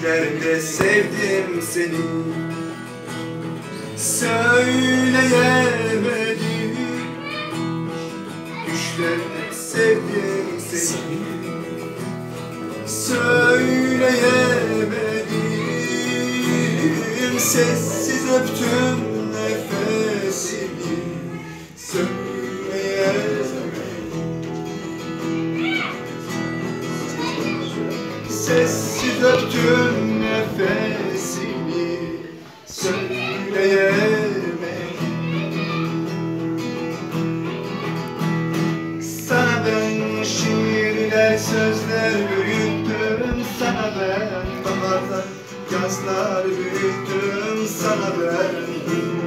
Düşlerde sevdim seni. Söyleyemedim. Düşlerde sevdim seni. Söyleyemedim. Sessiz öptüm Sessiz öptüm nefesimi Söyleyemedim Sana ben şiirler, sözler büyüttüm Sana ben baharlar, yazlar büyüttüm Sana ben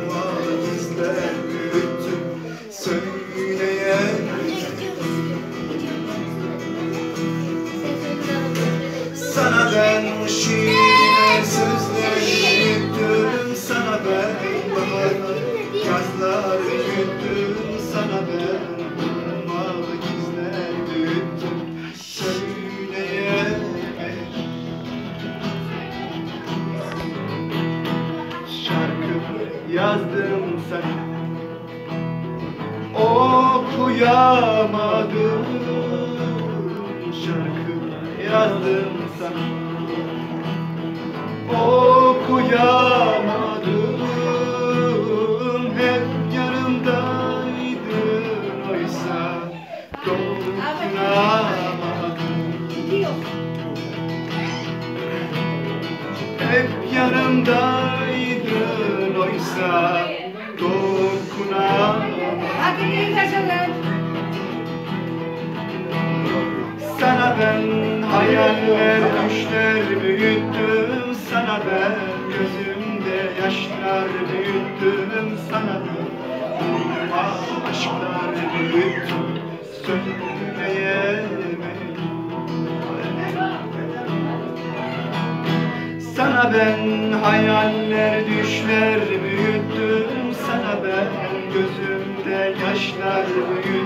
yazdım sana Okuyamadım Şarkı yazdım sana Okuyamadım Hep yanımdaydın oysa. Dokunamadım Hep yanımdaydın oysa Dokunamadım Sana ben hayaller, düşler büyüttüm. Sana ben gözümde yaşlar büyüttüm. Sana ben aşklar büyüttüm. Söyleyemedim Sana ben hayaller, düşler büyüttüm Sana ben. Gözümde yaşlar büyüttüm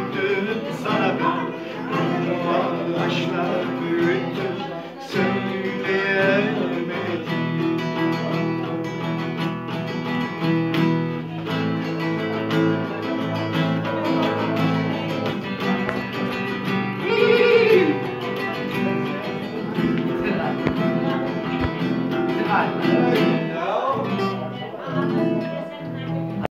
Hi.